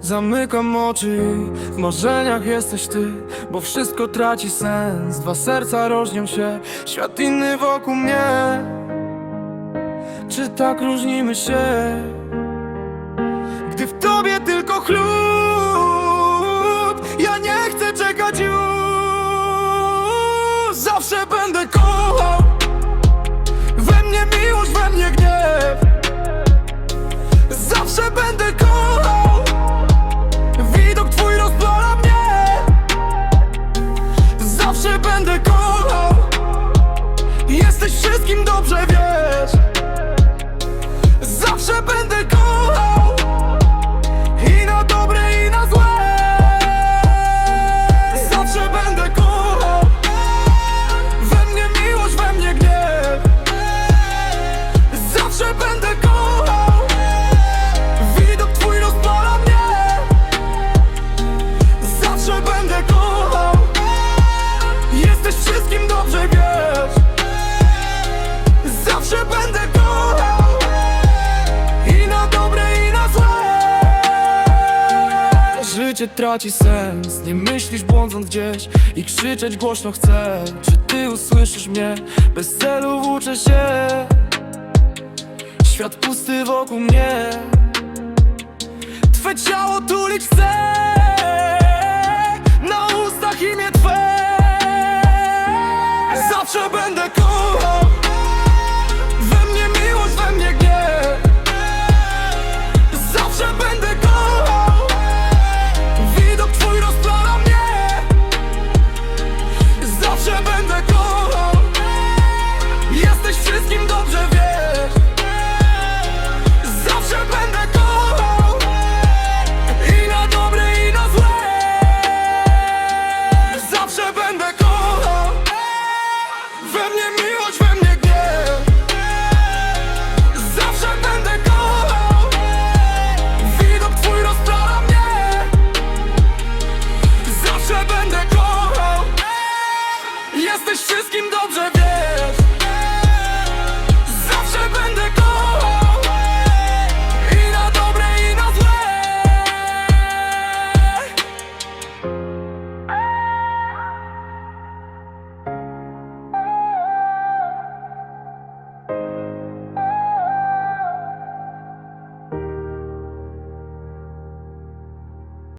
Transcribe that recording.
Zamykam oczy, w marzeniach jesteś ty Bo wszystko traci sens, dwa serca różnią się Świat inny wokół mnie. Czy tak różnimy się? Gdy w tobie tylko chlub Ja nie chcę czekać już. Zawsze będę kochał. We mnie miłość, we mnie gniew Jesteś wszystkim dobrze wiesz Życie traci sens. Nie myślisz błądząc gdzieś I krzyczeć głośno chcę Czy ty usłyszysz mnie? Bez celu włóczę się. Świat pusty wokół mnie. Twe ciało tulić Zawsze będę kochał. Jesteś wszystkim dobrze wiesz. Zawsze będę kochał. I na dobre i na złe. Zawsze będę kochał. We mnie wszystkim dobrze